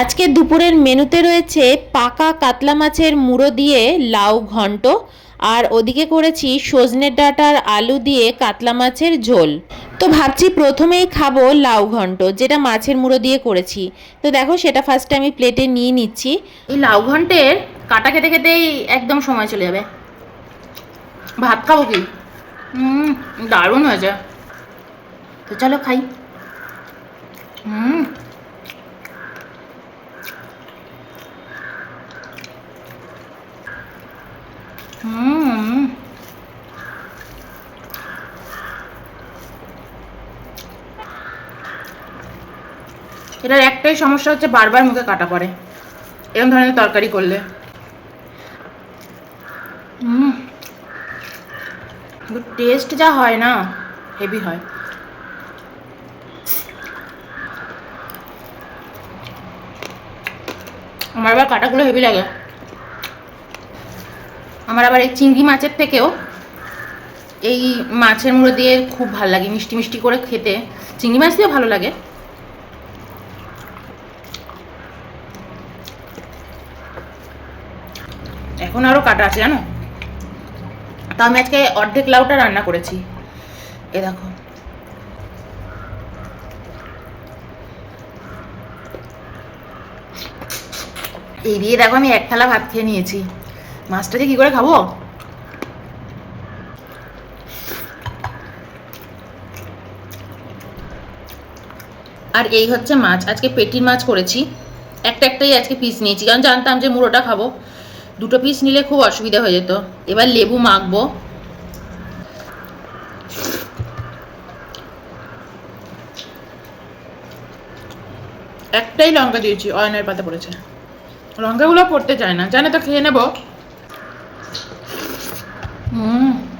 আজকে দুপুরের মেনুতে রয়েছে পাকা কাতলা মাছের মুড়ো দিয়ে লাউ ঘন্ট, আর ওদিকে করেছি সজনে ডাঁটার আলু দিয়ে কাতলা মাছের ঝোল। তো ভাবছি প্রথমেই খাব লাউ ঘন্ট, যেটা মাছের মুড়ো দিয়ে করেছি। তো দেখো সেটা ফার্স্টে আমি প্লেটে নিয়ে নিচ্ছি। এই লাউ ঘন্টের কাটা খেতে খেতেই একদম সময় চলে যাবে। ভাত খাব কি? দারুণ হয়েছে। তো চলো খাই। হুম হুম। এটার একটাই সমস্যা হচ্ছে বারবার মুখে কাটা পড়ে। এরকম ধরনের তরকারি করলে। টেস্ট যা হয় না হেভি হয়। আমার আবার কাটাগুলো হেভি লাগে। আমার আবার এই চিংড়ি মাছের থেকেও এই মাছের মুড়ো দিয়ে খুব ভালো লাগে, মিষ্টি মিষ্টি করে খেতে। চিংড়ি মাছ দিয়েও ভালো লাগে। এখন আরও কাটা আছে, জানো? তো আমি আজকে অর্ধেক লাউটা রান্না করেছি। এ দেখো। এই দিয়ে দেখো আমি এক থালা ভাত খেয়ে নিয়েছি। মাছটা যে কী করে খাব? আর এই হচ্ছে মাছ, আজকে পেটির মাছ করেছি। একটা একটাই আজকে পিস নিয়েছি, কারণ জানতাম যে মুড়োটা খাব। দুটো পিস নিলে খুব অসুবিধা হয়ে যেত। এবার লেবু মাখবো। একটাই লঙ্কা দিয়েছি, অয়নের পাতা পড়েছে। লঙ্কাগুলো পড়তে চায় না। জানে তো, খেয়ে নেব। 嗯。